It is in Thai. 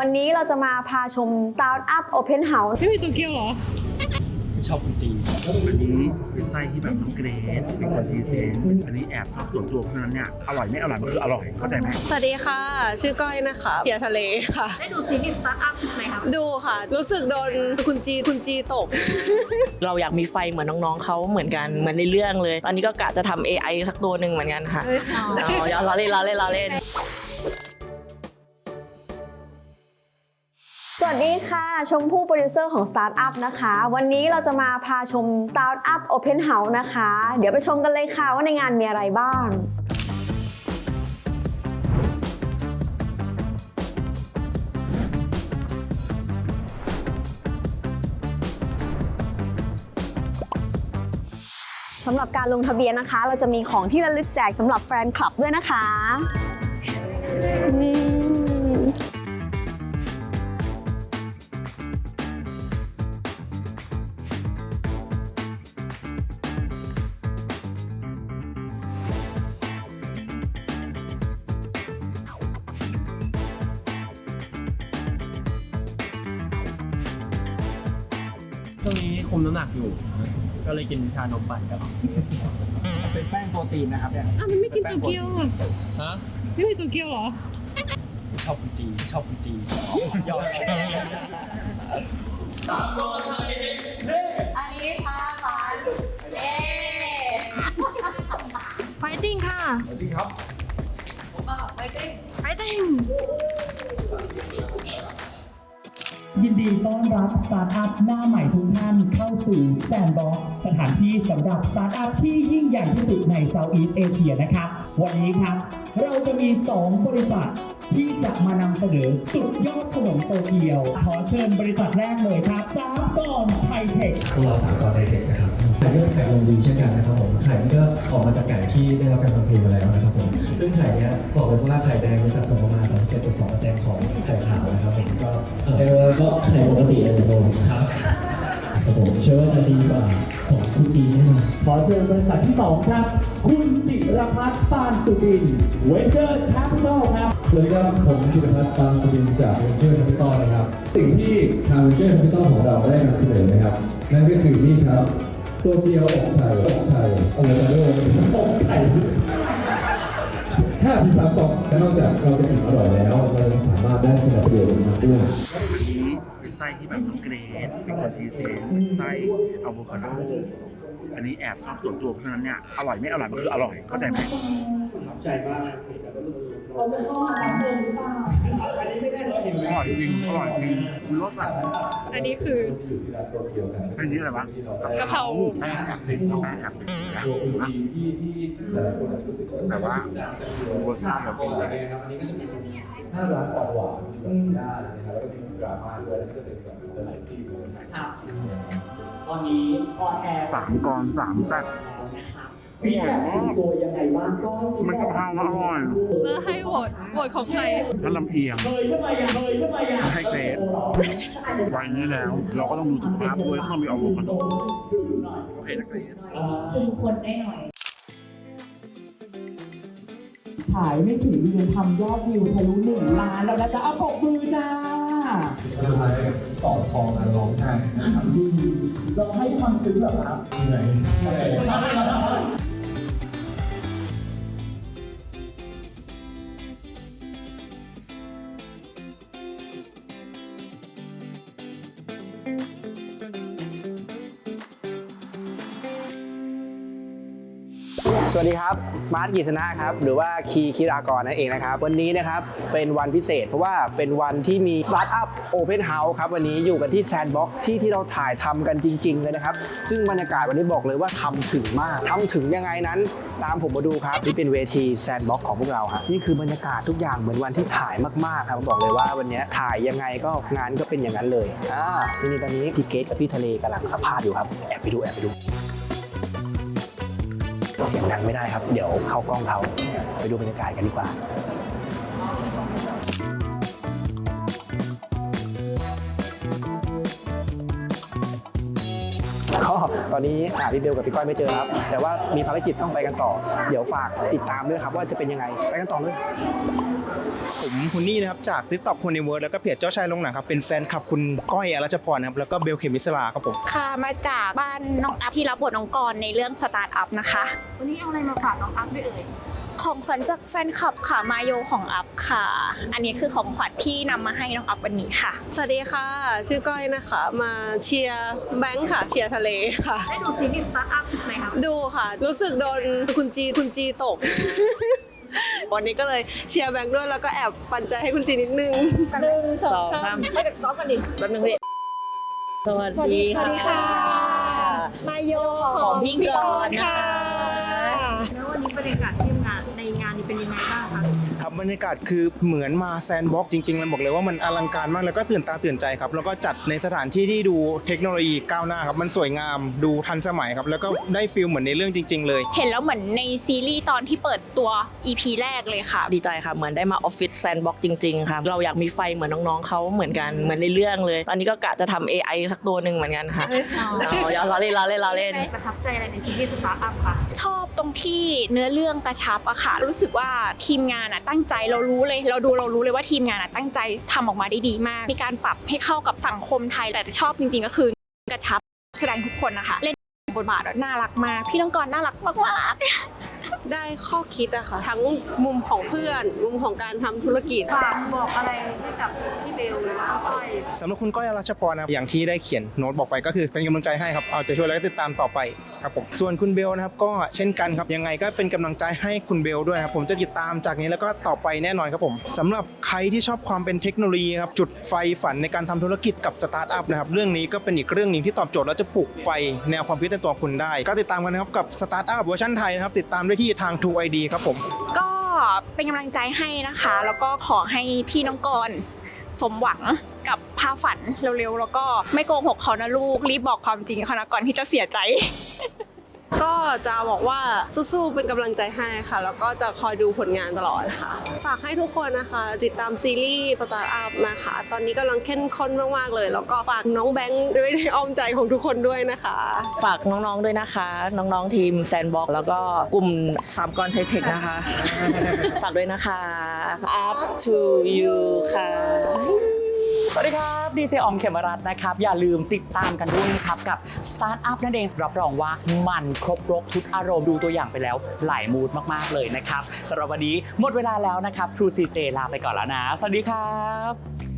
วันนี้เราจะมาพาชม Startup Open House ไม่มีตัวเกียวเหรอ ชอบคนจีนอันนี้เป็นไส้ที่แบบน้องเกรซเป็นคนพรีเซนต์อันนี้แอบชอบส่วนตัวเพราะฉะนั้นเนี่ยอร่อยไม่อร่อยมันคืออร่อยเข้าใจไหมสวัสดีค่ะ ชื่อก้อยนะคะเพียทะเลค่ะ ได้ดูซีรีส์สตาร์ทอัพไหมครับดูค่ะ รู้สึกโดนคุณจีคุณจีตก เราอยากมีไฟเหมือนน้องๆเขาเหมือนกันเหมือนในเรื่องเลย ตอนนี้ก็กะจะทำ AI สักตัวหนึ่งเหมือนกันค่ะอ๋อล้อเล่นล้อเล่นล้อเล่น วัสดีค่ะ ชมพู่โปรดิวเซอร์ของ Startup นะคะ วันนี้เราจะมาพาชม Startup Open House นะคะ เดี๋ยวไปชมกันเลยค่ะว่าในงานมีอะไรบ้างสำหรับการลงทะเบียนนะคะ เราจะมีของที่ระลึกแจกสำหรับแฟนคลับด้วยนะคะนี่ ช่วงนี้คุมน้ำหนักอยู่ ก็เลยกินชานมปั่นครับเป็นแป้งโปรตีนนะครับเนี่ยอะมันไม่กินตัวเกียวอะฮะไม่มีตัวเกียวเหรอ ชอบคนจีนชอบคนจีนยอดไฟติ้งค่ะไฟติ้งครับไฟติ้ง ยินดีต้อนรับสตาร์ทอัพหน้าใหม่ทุกท่านเข้าสู่แซนบ็อกสถานที่สำหรับสตาร์ทอัพที่ยิ่งใหญ่ที่สุดในเซาท์อีสเอเชียนะครับ วันนี้ครับ เราจะมี 2 บริษัทที่จะมานำเสนอสุดยอดขนมโตเกียว ขอเชิญบริษัทแรกเลยครับจ้าก่อนไทเทคพวกเราสามกรไดเด็กนะครับไข่ก็เป็นไข่นมดีเช่นกันนะครับผมไข่นี่ก็ออกมาจากไก่ที่ได้รับการทำเพลงมาแล้วนะครับผมซึ่งไข่เนี้ยบอกเลยว่าไข่แดงมีสัดส่วนประมาณ37.2%ของไข่ขาวนะครับผมก็เออก็ไข่ปกติเลยผมครับ ครับผมเชื่อว่าจะดีกว่าของคุณจีแน่นอนขอเชิญบริษัทที่2ครับ คุณจิรพัฒน์ปานสุบินเวเจอร์แคปิตอลครับสวัสดีครับผมจิรพัฒน์ตามสวินจากเวนเจอร์แคปิตอลนะครับ สิ่งที่ทางเวนเจอร์แคปิตอลของเราได้นำเสนอนะครับ นั่นก็คือนี่ครับ ตัวเดียวอกไข่อกไข่โอเลตาโดอกไข่ห้าสิบสามสองนอกจากเราจะอิ่มอร่อยแล้ว เรายังสามารถได้สนับสนุนมาด้วย ไส้ที่แบบน้องเกรซเป็นคนดีเซนต์ไส้อะโวคาโด อันนี้แอบชอบส่วนตัวเพราะฉะนั้นเนี่ยอร่อยไม่อร่อยมันคืออร่อยเข้าใจไหมเราจะชอร่อยจริงอร่อยจริงคือรสแบบอันนี้คืออันนี้อะไรวะกะเพราแป้งแอบติดแป้งแอบติดนะแต่ว่ารสชาติแบบดีห้าร้านของหวานมีแบบย่านะครับแล้วก็มีดราม่าด้วยแล้วก็จะเป็นแบบหลายซีนเลยตอนนี้ออนแอร์สามกรสามแซ่บฟีดแบ็กเป็นตัวยังไงบ้างก็มันกะเพราอร่อยเออให้โหวตโหวตของใครถ้าลำเอียงเฮ้ยทำไมอะเฮ้ยทำไมอะให้เกรดวัยนี้แล้ว เราก็ต้องดูสุขภาพด้วยก็ต้องมีอะโวคาโดโอเคนะเกรดฉายไม่ถึงเดือนทำยอดวิวทะลุหนึ่งล้านแล้วนะจ๊ะเอาปรบมือจ้า สุดท้ายตอบทองกันร้องไห้นะครับจริงเราให้ความซึ้งแบบครับเหนื่อย สวัสดีครับมาร์ทกิษณะครับหรือว่าคีคิรากรนั่นเองนะครับวันนี้นะครับเป็นวันพิเศษ เพราะว่าเป็นวันที่มีสตาร์ทอัพโอเพนเฮาส์ครับวันนี้อยู่กันที่แซนด์บ็อกที่ที่เราถ่ายทำกันจริง ๆ เลยนะครับ ซึ่งบรรยากาศวันนี้บอกเลยว่าทำถึงมากทำถึงยังไงนั้น ตามผมมาดูครับนี่เป็นเวทีแซนด์บ็อกของพวกเราครับนี่คือบรรยากาศทุกอย่างเหมือนวันที่ถ่ายมากๆครับบอกเลยว่าวันนี้ถ่ายยังไงก็งานก็เป็นอย่างนั้นเลยอ่าทีนี้ตอนนี้พี่เกตกับพี่ทะเลกำลังสัมภาษณ์อยู่ครับแอบไปดูแอบไปดู เสียงดังไม่ได้ครับ เดี๋ยวเข้ากล้องเขาไปดูบรรยากาศกันดีกว่า ตอนนี้หาพี่เบลกับพี่ก้อยไม่เจอครับ แต่ว่ามีภารกิจต้องไปกันต่อ เดี๋ยวฝากติดตามด้วยครับว่าจะเป็นยังไง ไปกันต่อเลยผมคุณนี่นะครับจากทิกตอกคนในเวิร์ดแล้วก็เพจเจ้าชายลงหนังครับเป็นแฟนคลับคุณก้อยอรัชพรนะครับแล้วก็เบลเขมิสลาครับผมค่ะมาจากบ้านน้องอัพที่รับบทน้องกรในเรื่องสตาร์ทอัพนะคะ วันนี้เอาอะไรมาฝากน้องอัพด้วยเอ่ย ของขวัญจากแฟนคลับค่ะมาโยของอัพค่ะ อันนี้คือของขวัญที่นำมาให้น้องอัพวันนี้ค่ะ สวัสดีค่ะ ชื่อก้อยนะคะ มาเชียร์แบงค์ค่ะ เชียร์ทะเลค่ะ ได้ดูซีรีส์สตาร์ทอัพไหมคะ ดูค่ะ รู้สึกโดนคุณจีคุณจีตก วันนี้ก็เลยเชียร์แบงค์ด้วยแล้วก็แอบปันใจให้คุณจีนิดนึงหนึ่งสองสามไปกันซ้อมกันดิแป๊บนึงพี่สวัสดีค่ะ มาโยของพี่กรณ์นะคะแล้ววันนี้บรรยากาศที่ บบรรยากาศคือเหมือนมาแซนด์บ็อกซ์จริงๆแล้วบอกเลยว่ามันอลังการมากแล้วก็ตื่นตาตื่นใจครับ แล้วก็จัดในสถานที่ที่ดูเทคโนโลยีก้าวหน้าครับมันสวยงามดูทันสมัยครับ แล้วก็ได้ฟิลเหมือนในเรื่องจริง ๆ เลย เห็นแล้วเหมือนในซีรีส์ตอนที่เปิดตัว EP แรกเลยค่ะ ดีใจค่ะ เหมือนได้มาออฟฟิศแซนด์บ็อกจริงๆค่ะเราอยากมีไฟเหมือนน้องๆเขาเหมือนกันเหมือนในเรื่องเลย ตอนนี้ก็กะจะทำ AI สักตัวหนึ่งเหมือนกันค่ะเอาอย่าล้อเล่นล้อเล่นล้อเล่นประทับใจอะไรในซีรีส์สตาร์ทอัพคะชอบ ตรงที่เนื้อเรื่องกระชับอะค่ะ รู้สึกว่าทีมงานอะตั้งใจเรารู้เลย เราดูเรารู้เลยว่าทีมงานอะตั้งใจทำออกมาได้ดีมาก มีการปรับให้เข้ากับสังคมไทยแต่ชอบจริงๆก็คือกระชับแสดงทุกคนนะคะเล่นบทบาทน่ารักมาก พี่น้องกรน่ารักมากๆ ได้ข้อคิดอะค่ะ ทั้งมุมของเพื่อน มุมของการทำธุรกิจ ฝากบอกอะไรให้กับพี่เบลหรือว่าพี่ก้อย สำหรับคุณก้อยอรัชพรนะครับอย่างที่ได้เขียนโน้ตบอกไปก็คือเป็นกำลังใจให้ครับเอาใจช่วยแล้วก็ติดตามต่อไปครับผมส่วนคุณเบลนะครับก็เช่นกันครับยังไงก็เป็นกำลังใจให้คุณเบลด้วยครับผมจะติดตามจากนี้แล้วก็ต่อไปแน่นอนครับผมสำหรับใครที่ชอบความเป็นเทคโนโลยีครับจุดไฟฝันในการทำธุรกิจกับสตาร์ทอัพนะครับเรื่องนี้ก็เป็นอีกเรื่องหนึ่งที่ตอบโจทย์และจะปลุกไฟแนวความคิดในตัวคุณได้ ก็ติดตามกันนะครับกับสตาร์ทอัพเวอร์ชันไทยนะครับติดตามได้ที่ทาง True ID ครับผม ก็เป็นกำลังใจให้นะคะ แล้วก็ขอให้พี่น้องกรสมหวังกับพาฝันเร็วๆ แล้วก็ไม่โกหกเขานะลูก รีบบอกความจริงเขานะก่อนที่จะเสียใจ ก็จะบอกว่าสู้ๆเป็นกำลังใจให้ค่ะ แล้วก็จะคอยดูผลงานตลอดค่ะ ฝากให้ทุกคนนะคะ ติดตามซีรีส์สตาร์ทอัพนะคะ ตอนนี้กำลังเข้มข้นมากๆเลย แล้วก็ฝากน้องแบงค์ด้วยในอ้อมใจของทุกคนด้วยนะคะ ฝากน้องๆด้วยนะคะ น้องๆทีมแซนบ็อกแล้วก็กลุ่มสามกรไทเทคนะคะ ฝากด้วยนะคะ up to you ค่ะ สวัสดีครับ ดีเจออมเขมรัตน์นะครับ อย่าลืมติดตามกันด้วยนะครับ กับสตาร์ทอัพนั่นเองรับรองว่ามันครบรถทุกอารมณ์ดูตัวอย่างไปแล้วหลายมูดมากๆเลยนะครับสำหรับวันนี้หมดเวลาแล้วนะครับครูซีเจลาไปก่อนแล้วนะ สวัสดีครับ